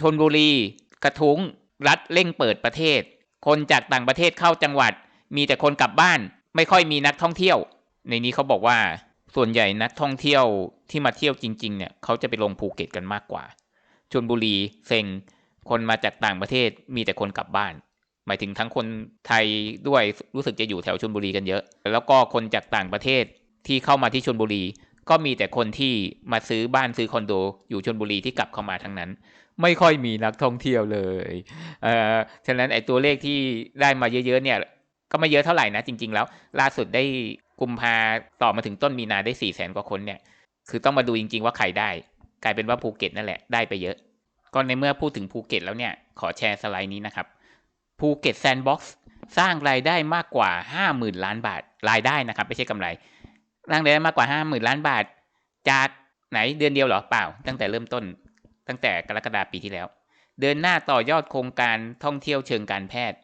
ชนบุรี กระทุ้ง รัฐเร่งเปิดประเทศ คนจากต่างประเทศเข้าจังหวัด มีแต่คนกลับบ้าน ไม่ค่อยมีนักท่องเที่ยว ในนี้เขาบอกว่าส่วนใหญ่นักท่องเที่ยวที่มาเที่ยวจริง ๆ เนี่ยเขาจะไปลงภูเก็ตกันมากกว่าชนบุรีเซ็งคนมาจากต่างประเทศมีแต่คนกลับบ้าน หมายถึงทั้งคนไทยด้วยรู้สึกจะอยู่แถวชนบุรีกันเยอะ แล้วก็คนจากต่างประเทศที่เข้ามาที่ชนบุรี ก็มีแต่คนที่มาซื้อบ้านซื้อคอนโด อยู่ชนบุรีที่กลับเข้ามาทั้งนั้น ไม่ค่อยมีนักท่องเที่ยวเลยเอ่อฉะนั้นไอ้ตัวเลขที่ได้มาเยอะๆเนี่ยก็ไม่เยอะเท่าไหร่นะจริง ๆ แล้ว ล่าสุดได้กุมภาต่อมาถึงต้นมีนาได้สี่แสนกว่าคนเนี่ย คือต้องมาดูจริง ๆ ว่าใครได้ กลายเป็นว่าภูเก็ตนั่นแหละได้ไปเยอะก็ในเมื่อพูดถึงภูเก็ตแล้วเนี่ย ขอแชร์สไลด์นี้นะครับภูเก็ตแซนด์บ็อกซ์สร้างรายได้มากกว่าห้าหมื่นล้านบาทรายได้นะครับ ไม่ใช่กำไร ร้างรายได้มากกว่าห้าหมื่นล้านบาท จากไหนเดือนเดียวหรอเปล่า ตั้งแต่เริ่มต้น ตั้งแต่กรกฎาปีที่แล้ว เดินหน้าต่อยอดโครงการท่องเที่ยวเชิงการแพทย์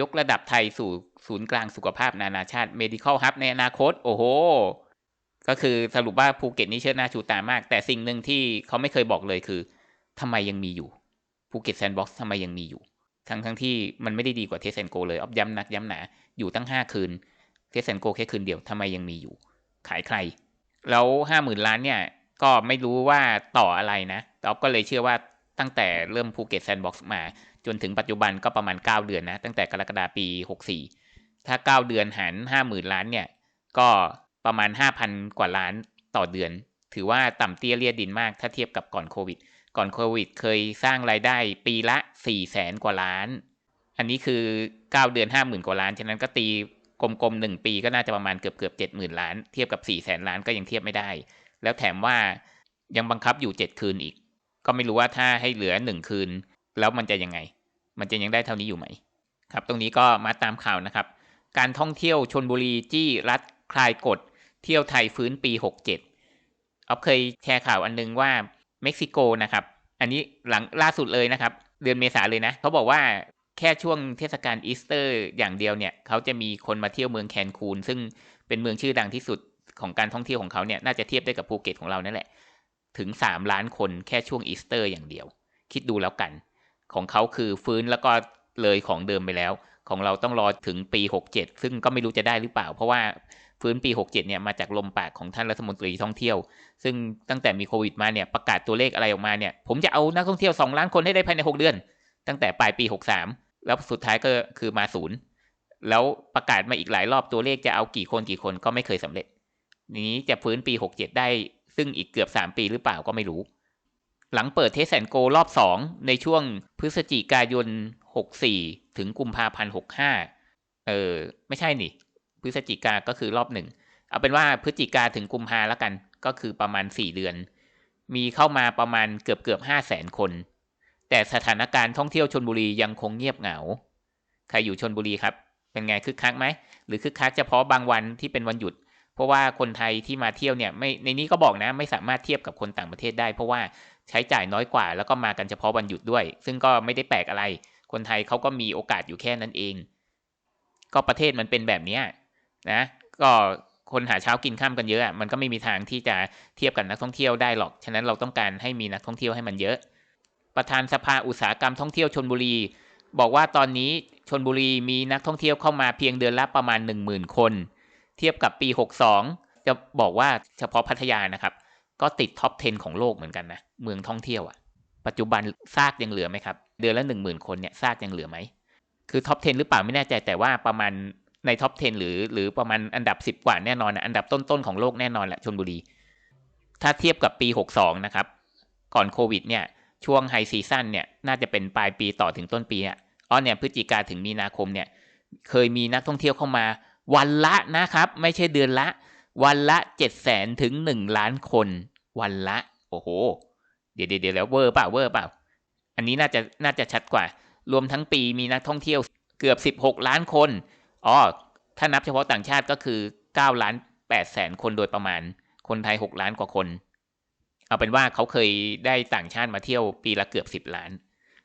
ยกระดับไทยสู่ศูนย์กลางสุขภาพนานาชาติ medical hub ในอนาคต โอ้โห ก็คือสรุปว่าภูเก็ตนี่เชิดหน้าชูตามาก แต่สิ่งหนึ่งที่เขาไม่เคยบอกเลยคือทำไมยังมีอยู่ภูเก็ตแซนด์บ็อกซ์ทำไมยังมีอยู่ ทั้งทั้งที่มันไม่ได้ดีกว่าเทสแอนโกเลยออฟย้ำนักย้ำหนา อยู่ตั้งห้าคืน เทสแอนโกแค่คืนเดียวทำไมยังมีอยู่ ขายใคร แล้วห้าหมื่นล้านเนี่ย ก็ไม่รู้ว่าต่ออะไรนะแต่ออฟก็เลยเชื่อว่าตั้งแต่เริ่มภูเก็ตแซนด์บ็อกซ์มา จนถึงปัจจุบันก็ประมาณ 9 เดือนนะ ตั้งแต่กรกฎาปี 64 ถ้า 9 เดือนหาร50,000 ล้านเนี่ย ก็ประมาณ 5,000 กว่าล้านต่อเดือน ถือว่าต่ำเตี้ยเลียดินมาก ถ้าเทียบกับก่อนโควิด ก่อนโควิดเคยสร้างรายได้ปีละ4แสนกว่าล้าน อันนี้คือ 9 เดือน 50,000 กว่าล้าน ฉะนั้นก็ตี กลมๆ1ปีก็น่าจะประมาณเกือบเกือบ70,000ล้าน เทียบกับ4แสนล้านก็ยังเทียบไม่ได้ แล้วแถมว่ายังบังคับอยู่7คืนอีก ก็ไม่รู้ว่าถ้าให้เหลือ1คืน แล้วมันจะยังไง มันจะยังได้เท่านี้อยู่ไหม ครับ ตรงนี้ก็มาตามข่าวนะครับ การท่องเที่ยวชนบุรีจี้รัฐคลายกฎ เที่ยวไทยฟื้นปี67ออฟเคยแชร์ข่าวอันนึงว่าเม็กซิโกนะครับ อันนี้หลังล่าสุดเลยนะครับ เดือนเมษาเลยนะเขาบอกว่า แค่ช่วงเทศกาลอีสเตอร์ อย่างเดียวเนี่ยเขาจะมีคนมาเที่ยวเมืองแคนคูน ซึ่งเป็นเมืองชื่อดังที่สุดของการท่องเที่ยวของเขาเนี่ยน่าจะเทียบได้กับภูเก็ตของเรานั่นแหละ ถึง 3 ล้านคนแค่ช่วงอีสเตอร์อย่างเดียว คิดดูแล้วกัน ของเขาคือฟื้นแล้วก็เลยของเดิมไปแล้ว ของเราต้องรอถึงปี 67 ซึ่งก็ไม่รู้จะได้หรือเปล่า เพราะว่าฟื้นปี 67 เนี่ยมาจากลมปากของท่านรัฐมนตรีท่องเที่ยว ซึ่งตั้งแต่มีโควิดมาเนี่ยประกาศตัวเลขอะไรออกมาเนี่ยผมจะเอานักท่องเที่ยว 2 ล้านคนให้ได้ภายใน 6 เดือน ตั้งแต่ปลายปี 63 แล้วสุดท้ายก็คือมาศูนย์แล้วประกาศมาอีกหลายรอบตัวเลขจะเอากี่คนกี่คนก็ไม่เคยสำเร็จ นี้จะฟื้นปี 67 ได้ซึ่งอีกเกือบ 3 ปีหรือเปล่าก็ไม่รู้ หลังเปิดเทสแอนโกรอบ 2 ในช่วงพฤศจิกายน 64 ถึงกุมภาพันธ์ 65 เออ ไม่ใช่นี่ พฤศจิกาก็คือรอบหนึ่ง เอาเป็นว่าพฤศจิกาถึงกุมภาแล้วกัน ก็คือประมาณ 4 เดือน มีเข้ามาประมาณเกือบเกือบ5แสนคน แต่สถานการณ์ท่องเที่ยวชนบุรียังคงเงียบเหงา ใครอยู่ชนบุรีครับ เป็นไงคึกคักไหม หรือคึกคักเฉพาะบางวันที่เป็นวันหยุด เพราะว่าคนไทยที่มาเที่ยวเนี่ยไม่ในนี้ก็บอกนะ ไม่สามารถเทียบกับคนต่างประเทศได้ เพราะว่าใช้จ่ายน้อยกว่า แล้วก็มากันเฉพาะวันหยุดด้วย ซึ่งก็ไม่ได้แปลกอะไร คนไทยเขาก็มีโอกาสอยู่แค่นั้นเอง ก็ประเทศมันเป็นแบบนี้นะ ก็คนหาเช้ากินข้ามกันเยอะอะมันก็ไม่มีทางที่จะเทียบกับนักท่องเที่ยวได้หรอก ฉะนั้นเราต้องการให้มีนักท่องเที่ยวให้มันเยอะ ประธานสภาอุตสาหกรรมท่องเที่ยวชนบุรี บอกว่าตอนนี้ชนบุรีมีนักท่องเที่ยวเข้ามาเพียงเดือนละประมาณ 1 0,000 คน เทียบกับปี 62 จะบอกว่าเฉพาะพัทยานะครับ ก็ติดท็อป 10 ของโลกเหมือนกันนะ เมืองท่องเที่ยวอะ่ะ ปัจจุบันซากยังเหลือไหมครับ เดือนละ 1 0,000 คนเนี่ยซากยังเหลือไหม คือท็อป 10 หรือเปล่าไม่แน่ใจแต่ว่าประมาณในท็อป 10 หรือ หรือประมาณอันดับ 10 กว่าแน่นอนนะอันดับต้นๆของโลกแน่นอนแหละชนบุรี ถ้าเทียบกับปี 62 นะครับ ก่อนโควิดเนี่ย ช่วงไฮซีซั่นเนี่ยน่าจะเป็นปลายปีต่อถึงต้นปีอะอ๋อเนี่ยพฤศจิกาถึงมีนาคมเนี่ยเคยมีนักท่องเที่ยวเข้ามาวันละนะครับ ไม่ใช่เดือนละ วันละเจ็ดแสนถึงหนึ่งล้านคน วันละ โอ้โห เดี๋ยวเดี๋ยวแล้วเวอร์เปล่าเวอร์เปล่า อันนี้น่าจะน่าจะชัดกว่า รวมทั้งปีมีนักท่องเที่ยวเกือบสิบหกล้านคนอ๋อถ้านับเฉพาะต่างชาติก็คือเก้าล้านแปดแสนคนโดยประมาณ คนไทยหกล้านกว่าคน เอาเป็นว่าเขาเคยได้ต่างชาติมาเที่ยวปีละเกือบสิบล้าน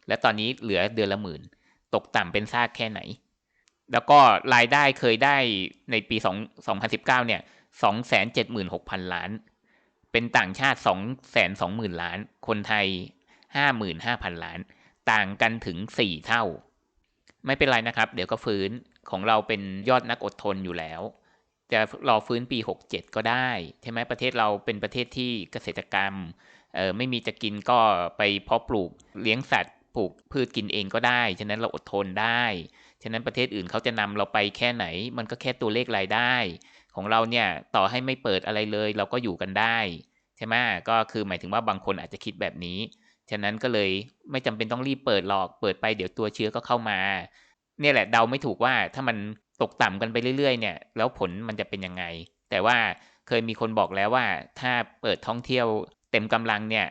และตอนนี้เหลือเดือนละหมื่น ตกต่ำเป็นซากแค่ไหน แล้วก็รายได้เคยได้ในปี2 2019เนี่ย276,000 ล้าน เป็นต่างชาติ 220,000 ล้าน คนไทย 55,000 ล้าน ต่างกันถึง 4 เท่า ไม่เป็นไรนะครับ เดี๋ยวก็ฟื้นของเราเป็นยอดนักอดทนอยู่แล้ว จะรอฟื้นปี 67 ก็ได้ใช่ไหมประเทศเราเป็นประเทศที่เกษตรกรรมเออไม่มีจะกินก็ไปเพาะปลูกเลี้ยงสัตว์ปลูกพืชกินเองก็ได้ ฉะนั้นเราอดทนได้ฉะนั้นประเทศอื่นเขาจะนำเราไปแค่ไหน มันก็แค่ตัวเลขรายได้ ของเราเนี่ยต่อให้ไม่เปิดอะไรเลย เราก็อยู่กันได้ใช่ไหมก็คือหมายถึงว่าบางคนอาจจะคิดแบบนี้ ฉะนั้นก็เลยไม่จำเป็นต้องรีบเปิดหรอกเปิดไปเดี๋ยวตัวเชื้อก็เข้ามาเนี่ยแหละเดาไม่ถูกว่าถ้ามัน ตกต่ำกันไปเรื่อยๆเนี่ยแล้วผลมันจะเป็นยังไง แต่ว่าเคยมีคนบอกแล้วว่า ถ้าเปิดท่องเที่ยวเต็มกำลังเนี่ย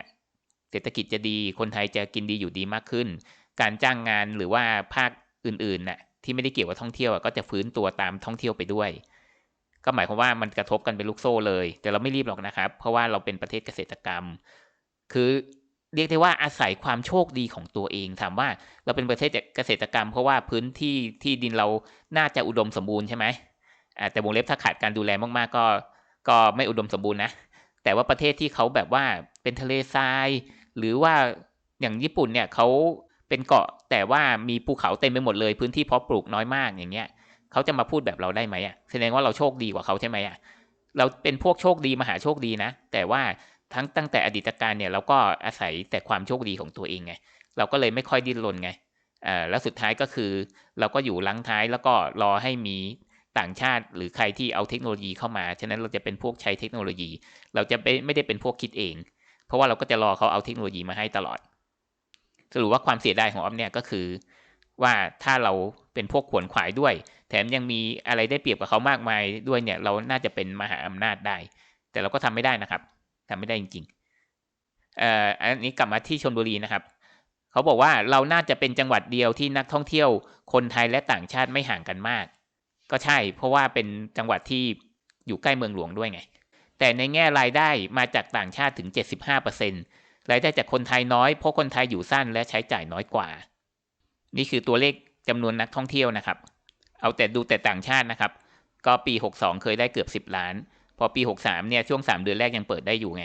เศรษฐกิจจะดีคนไทยจะกินดีอยู่ดีมากขึ้น การจ้างงานหรือว่าภาคอื่นๆน่ะที่ไม่ได้เกี่ยวกับท่องเที่ยวก็จะฟื้นตัวตามท่องเที่ยวไปด้วย ก็หมายความว่ามันกระทบกันเป็นลูกโซ่เลย แต่เราไม่รีบหรอกนะครับ เพราะว่าเราเป็นประเทศเกษตรกรรม คือ เรียกได้ว่าอาศัยความโชคดีของตัวเองถามว่าเราเป็นประเทศเกษตรกรรม เพราะว่าพื้นที่ที่ดินเราน่าจะอุดมสมบูรณ์ใช่ไหมแต่วงเล็บถ้าขาดการดูแลมากๆก็ ก็ไม่อุดมสมบูรณ์นะแต่ว่าประเทศที่เขาแบบว่าเป็นทะเลทราย หรือว่าอย่างญี่ปุ่นเนี่ยเขาเป็นเกาะแต่ว่ามีภูเขาเต็มไปหมดเลย พื้นที่เพาะปลูกน้อยมากอย่างเงี้ยเขาจะมาพูดแบบเราได้ไหมอะแสดงว่าเราโชคดีกว่าเขาใช่ไหมอะเราเป็นพวกโชคดีมหาโชคดีนะ แต่ว่า ทั้งตั้งแต่อดีตการเนี่ยเราก็อาศัยแต่ความโชคดีของตัวเองไงเราก็เลยไม่ค่อยดิ้นรนไงอ่าแล้วสุดท้ายก็คือ เราก็อยู่ลังท้ายแล้วก็รอให้มีต่างชาติหรือใครที่เอาเทคโนโลยีเข้ามา ฉะนั้นเราจะเป็นพวกใช้เทคโนโลยี เราจะไม่ได้เป็นพวกคิดเอง เพราะว่าเราก็จะรอเขาเอาเทคโนโลยีมาให้ตลอด สรุปว่าความเสียดายของออฟเนี่ยก็คือ ว่าถ้าเราเป็นพวกขวนขวายด้วย แถมยังมีอะไรได้เปรียบกับเขามากมายด้วยเนี่ย เราน่าจะเป็นมหาอำนาจได้ แต่เราก็ทำไม่ได้นะครับ ทำไม่ได้จริงๆเอ่ออันนี้กลับมาที่ชนบุรีนะครับ เขาบอกว่าเราน่าจะเป็นจังหวัดเดียวที่นักท่องเที่ยวคนไทยและต่างชาติไม่ห่างกันมาก ก็ใช่ เพราะว่าเป็นจังหวัดที่อยู่ใกล้เมืองหลวงด้วยไง แต่ในแง่รายได้มาจากต่างชาติถึง 75%รายได้จากคนไทยน้อยเพราะคนไทยอยู่สั้นและใช้จ่ายน้อยกว่า นี่คือตัวเลขจำนวนนักท่องเที่ยวนะครับ เอาแต่ดูแต่ต่างชาตินะครับ ก็ปี 62 เคยได้เกือบ 10 ล้าน พอปี 63เนี่ยช่วง 3 เดือนแรกยังเปิดได้อยู่ไง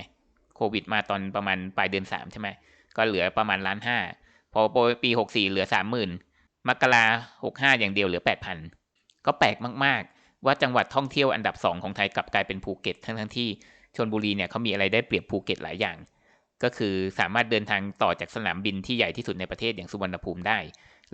โควิดมาตอนประมาณปลายเดือน 3 ใช่ไหมก็เหลือประมาณล้านห้าพอปี 64 เหลือ 30,000มกราหกห้าอย่างเดียวเหลือ 8,000 ก็แปลกมาก ๆ ว่าจังหวัดท่องเที่ยวอันดับ 2 ของไทยกลับกลายเป็นภูเก็ตทั้งทั้งที่ชนบุรีเนี่ยเขามีอะไรได้เปรียบภูเก็ตหลายอย่าง ก็คือสามารถเดินทางต่อจากสนามบินที่ใหญ่ที่สุดในประเทศอย่างสุวรรณภูมิได้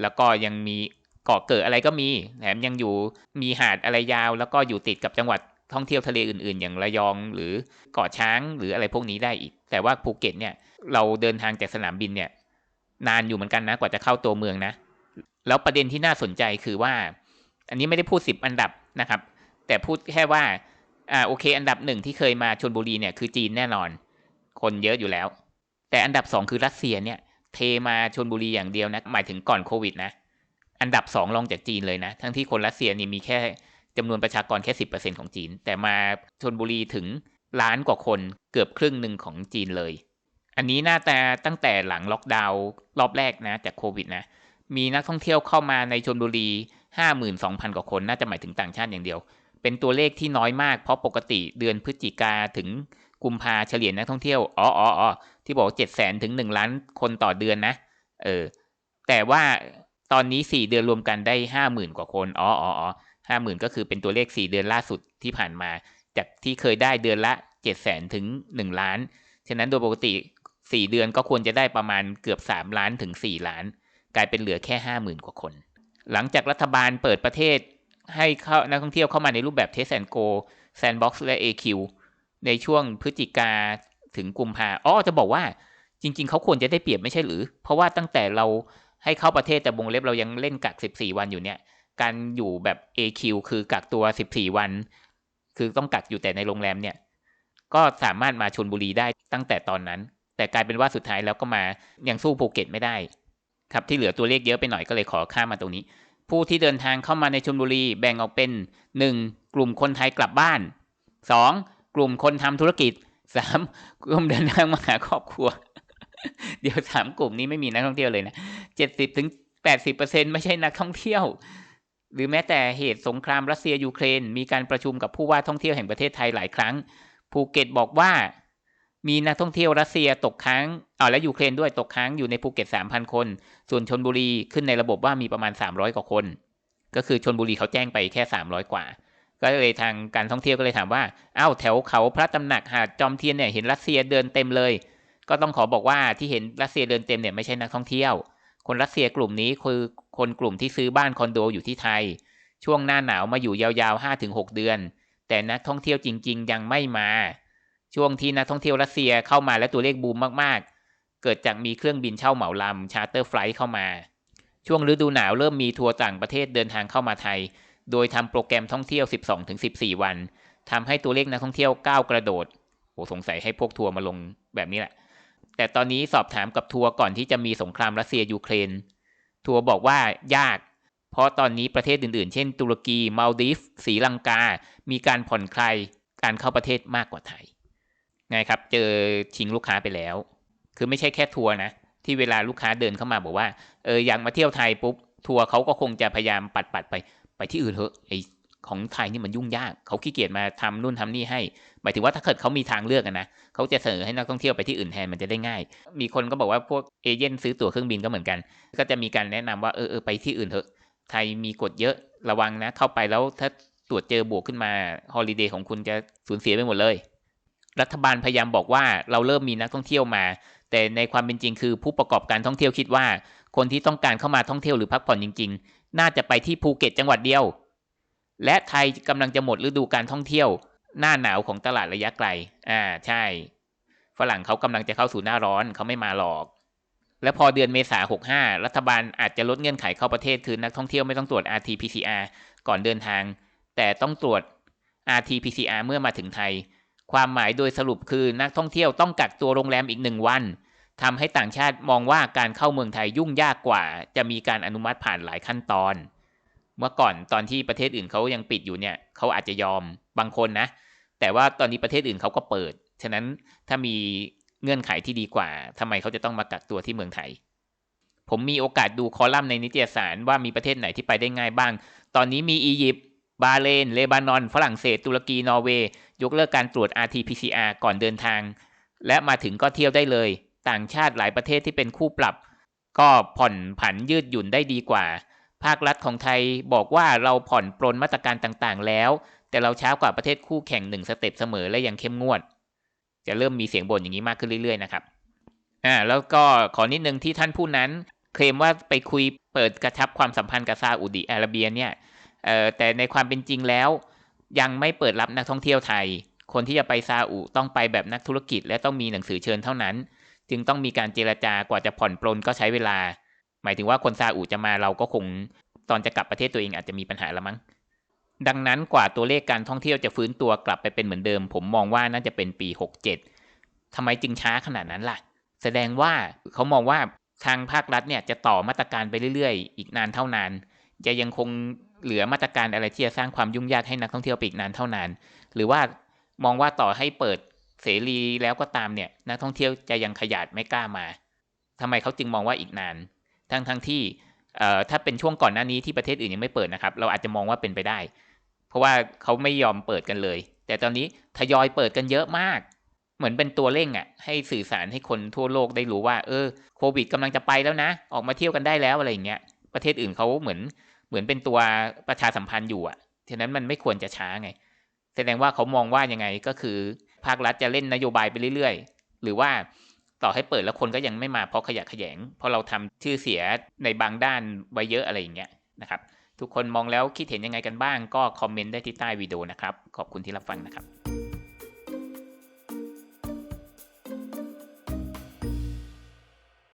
แล้วก็ยังมีเกาะเกิดอะไรก็มีแถมยังอยู่มีหาดอะไรยาว แล้วก็อยู่ติดกับจังหวัด ท่องเที่ยวทะเลอื่นๆ อย่างระยองหรือเกาะช้างหรืออะไรพวกนี้ได้อีก แต่ว่าภูเก็ตเนี่ยเราเดินทางจากสนามบินเนี่ยนานอยู่เหมือนกันนะกว่าจะเข้าตัวเมืองนะ แล้วประเด็นที่น่าสนใจคือว่า อันนี้ไม่ได้พูดสิบอันดับนะครับ แต่พูดแค่ว่าอ่าโอเค อันดับหนึ่งที่เคยมาชนบุรีเนี่ยคือจีนแน่นอน คนเยอะอยู่แล้ว แต่อันดับสองคือรัสเซียเนี่ยเทมาชนบุรีอย่างเดียวนะหมายถึงก่อนโควิดนะอันดับสองรองจากจีนเลยนะ ทั้งที่คนรัสเซียนี่มีแค่ จำนวนประชากรแค่สิบเปอร์เซ็นของจีน แต่มาชนบุรีถึงล้านกว่าคนเกือบครึ่งหนึ่งของจีนเลย อันนี้น่าแต่ตั้งแต่หลังล็อกดาวน์รอบแรกนะจากโควิดนะ มีนักท่องเที่ยวเข้ามาในชนบุรีห้าหมื่นสองพันกว่าคน น่าจะหมายถึงต่างชาติอย่างเดียว เป็นตัวเลขที่น้อยมาก เพราะปกติเดือนพฤศจิกาถึงกุมภาเฉลี่ยนักท่องเที่ยวอ๋ออ๋อที่บอกเจ็ดแสนถึงหนึ่งล้านคนต่อเดือนนะ เออ แต่ว่าตอนนี้สี่เดือนรวมกันได้ห้าหมื่นกว่าคนอ๋ออ๋อ ห้าหมื่นก็คือเป็นตัวเลขสี่เดือนล่าสุดที่ผ่านมา จากที่เคยได้เดือนละเจ็ดแสนถึงหนึ่งล้าน ฉะนั้นโดยปกติสี่เดือนก็ควรจะได้ประมาณเกือบสามล้านถึงสี่ล้าน กลายเป็นเหลือแค่ห้าหมื่นกว่าคน หลังจากรัฐบาลเปิดประเทศให้เข้านักท่องเที่ยวเข้ามาในรูปแบบเทสแอนโกแซนบ็อกซ์และ AQ ในช่วงพฤศจิกาถึงกุมภาอ๋อจะบอกว่าจริง ๆ เขาควรจะได้เปรียบไม่ใช่หรือ เพราะว่าตั้งแต่เราให้เข้าประเทศแต่วงเล็บเรายังเล่นกัก 14 วันอยู่เนี่ย การอยู่แบบ AQ คือกักตัว 14 วัน คือต้องกักอยู่แต่ในโรงแรมเนี่ย ก็สามารถมาชนบุรีได้ตั้งแต่ตอนนั้น แต่กลายเป็นว่าสุดท้ายแล้วก็มายังสู้ภูเก็ตไม่ได้ ครับที่เหลือตัวเลขเยอะไปหน่อยก็เลยขอข้ามมาตรงนี้ ผู้ที่เดินทางเข้ามาในชนบุรีแบ่งออกเป็น 1. กลุ่มคนไทยกลับบ้าน 2. กลุ่มคนทำธุรกิจ 3. กลุ่มเดินทางมาหาครอบครัว เดี๋ยวสามกลุ่มนี้ไม่มีนักท่องเที่ยวเลยนะเจ็ดสิบถึงแปดสิบเปอร์เซ็นไม่ใช่นักท่องเที่ยว หรือแม้แต่เหตุสงครามรัสเซียยูเครน มีการประชุมกับผู้ว่าท่องเที่ยวแห่งประเทศไทยหลายครั้ง ภูเก็ตบอกว่า มีนักท่องเที่ยวรัสเซียตกค้างอ๋อและยูเครนด้วยตกค้างอยู่ในภูเก็ต 3,000 คน ส่วนชนบุรีขึ้นในระบบว่ามีประมาณ 300 กว่าคน ก็คือชนบุรีเขาแจ้งไปแค่ 300 กว่า ก็เลยทางการท่องเที่ยวก็เลยถามว่าอ้าวแถวเขาพระตำหนักหาดจอมเทียนเนี่ยเห็นรัสเซียเดินเต็มเลย ก็ต้องขอบอกว่าที่เห็นรัสเซียเดินเต็มเนี่ยไม่ใช่นักท่องเที่ยว คนรัสเซียกลุ่มนี้คือ คนกลุ่มที่ซื้อบ้านคอนโดอยู่ที่ไทย ช่วงหน้าหนาวมาอยู่ยาวๆ 5-6 เดือน แต่นักท่องเที่ยวจริง ๆ ยังไม่มา ช่วงที่นักท่องเที่ยวรัสเซียเข้ามาและตัวเลขบูมมากๆ เกิดจากมีเครื่องบินเช่าเหมาลำชาร์เตอร์ไฟล์เข้ามา ช่วงฤดูหนาวเริ่มมีทัวร์ต่างประเทศเดินทางเข้ามาไทย โดยทำโปรแกรมท่องเที่ยว 12-14 วันทำให้ตัวเลขนักท่องเที่ยวก้าวกระโดดโหสงสัยให้พวกทัวร์มาลงแบบนี้แหละแต่ตอนนี้สอบถามกับทัวร์ก่อนที่จะมีสงครามรัสเซียยูเครน ทัวร์บอกว่ายาก เพราะตอนนี้ประเทศอื่นๆ เช่น ตุรกีมาลดีฟศรีลังกา มีการผ่อนคลายการเข้าประเทศมากกว่าไทยไงครับ เจอชิงลูกค้าไปแล้ว คือไม่ใช่แค่ทัวร์นะ ที่เวลาลูกค้าเดินเข้ามาบอกว่า เอออยากมาเที่ยวไทยปุ๊บ ทัวร์เขาก็คงจะพยายามปัดปัดๆไป ไปที่อื่นเถอะไอ ของไทยนี่มันยุ่งยากเขาขี้เกียจมาทำนู่นทำนี่ให้หมายถึงว่าถ้าเกิดเขามีทางเลือกนะเขาจะเสนอให้นักท่องเที่ยวไปที่อื่นแทนมันจะได้ง่าย มีคนก็บอกว่าพวกเอเย่นซื้อตั๋วเครื่องบินก็เหมือนกัน ก็จะมีการแนะนำว่าเออเออไปที่อื่นเถอะ ไทยมีกฎเยอะระวังนะ เข้าไปแล้วถ้าตรวจเจอบวกขึ้นมาฮอลิเดย์ของคุณจะสูญเสียไปหมดเลย รัฐบาลพยายามบอกว่าเราเริ่มมีนักท่องเที่ยวมา แต่ในความเป็นจริงคือผู้ประกอบการท่องเที่ยวคิดว่า คนที่ต้องการเข้ามาท่องเที่ยวหรือพักผ่อนจริง ๆ น่าจะไปที่ภูเก็ตจังหวัดเดียว และไทยกำลังจะหมดฤดูการท่องเที่ยว หน้าหนาวของตลาดระยะไกล อ่าใช่ ฝรั่งเขากำลังจะเข้าสู่หน้าร้อนเขาไม่มาหรอก และพอเดือนเมษา65รัฐบาลอาจจะลดเงื่อนไขเข้าประเทศคือนักท่องเที่ยวไม่ต้องตรวจ RT-PCR ก่อนเดินทาง แต่ต้องตรวจ RT-PCR เมื่อมาถึงไทย ความหมายโดยสรุปคือนักท่องเที่ยวต้องกักตัวโรงแรมอีกหนึ่งวันทำให้ต่างชาติมองว่าการเข้าเมืองไทยยุ่งยากกว่า จะมีการอนุมัติผ่านหลายขั้นตอน เมื่อก่อนตอนที่ประเทศอื่นเขายังปิดอยู่เนี่ยเขาอาจจะยอมบางคนนะ แต่ว่าตอนนี้ประเทศอื่นเขาก็เปิด ฉะนั้นถ้ามีเงื่อนไขที่ดีกว่าทำไมเขาจะต้องมากักตัวที่เมืองไทย ผมมีโอกาสดูคอลัมน์ในนิตยสารว่ามีประเทศไหนที่ไปได้ง่ายบ้าง ตอนนี้มีอียิปต์บาเรนเลบานอน ฝรั่งเศส ตุรกี นอร์เวย์ ยกเลิกการตรวจ RT-PCR ก่อนเดินทาง และมาถึงก็เที่ยวได้เลย ต่างชาติหลายประเทศที่เป็นคู่ปรับ ก็ผ่อนผันยืดหยุ่นได้ดีกว่า ภาครัฐของไทยบอกว่าเราผ่อนปรนมาตรการต่างๆ แล้ว แต่เราช้ากว่าประเทศคู่แข่งหนึ่งสเต็ปเสมอและยังเข้มงวด จะเริ่มมีเสียงบ่นอย่างนี้มากขึ้นเรื่อยๆนะครับอ่าแล้วก็ขอนิดนึงที่ท่านผู้นั้น เคลมว่าไปคุยเปิดกระชับความสัมพันธ์กับซาอุดิอาระเบียเนี่ยเอ่อแต่ในความเป็นจริงแล้ว ยังไม่เปิดรับนักท่องเที่ยวไทย คนที่จะไปซาอุต้องไปแบบนักธุรกิจ และต้องมีหนังสือเชิญเท่านั้น จึงต้องมีการเจรจากว่าจะผ่อนปลนก็ใช้เวลา หมายถึงว่าคนซาอุจะมาเราก็คงตอนจะกลับประเทศตัวเองอาจจะมีปัญหาละมั้งดังนั้นกว่าตัวเลขการท่องเที่ยวจะฟื้นตัวกลับไปเป็นเหมือนเดิม ผมมองว่าน่าจะเป็นปี 67ทำไมจึงช้าขนาดนั้นล่ะ แสดงว่าเขามองว่าทางภาครัฐเนี่ยจะต่อมาตรการไปเรื่อยๆ อีกนานเท่านาน จะยังคงเหลือมาตรการอะไรที่จะสร้างความยุ่งยากให้นักท่องเที่ยวไปอีกนานเท่านาน หรือว่ามองว่าต่อให้เปิดเสรีแล้วก็ตามเนี่ยนักท่องเที่ยวจะยังขยาดไม่กล้ามาทำไมเขาจึงมองว่าอีกนาน ทั้งทั้งที่ถ้าเป็นช่วงก่อนหน้านี้ที่ประเทศอื่นยังไม่เปิดนะครับ เราอาจจะมองว่าเป็นไปได้ เพราะว่าเขาไม่ยอมเปิดกันเลย แต่ตอนนี้ทยอยเปิดกันเยอะมาก เหมือนเป็นตัวเร่งอะ ให้สื่อสารให้คนทั่วโลกได้รู้ว่า เออโควิดกำลังจะไปแล้วนะ ออกมาเที่ยวกันได้แล้วอะไรอย่างเงี้ยประเทศอื่นเขาเหมือนเหมือนเป็นตัวประชาสัมพันธ์อยู่อะฉะนั้นมันไม่ควรจะช้าไง แสดงว่าเขามองว่ายังไงก็คือ ภาครัฐจะเล่นนโยบายไปเรื่อยๆ หรือว่า ต่อให้เปิดแล้วคนก็ยังไม่มาเพราะขยะแขยง เพราะเราทำชื่อเสียในบางด้านไว้เยอะอะไรอย่างเงี้ยนะครับทุกคนมองแล้วคิดเห็นยังไงกันบ้างก็คอมเมนต์ได้ที่ใต้วิดีโอนะครับ ขอบคุณที่รับฟังนะครับ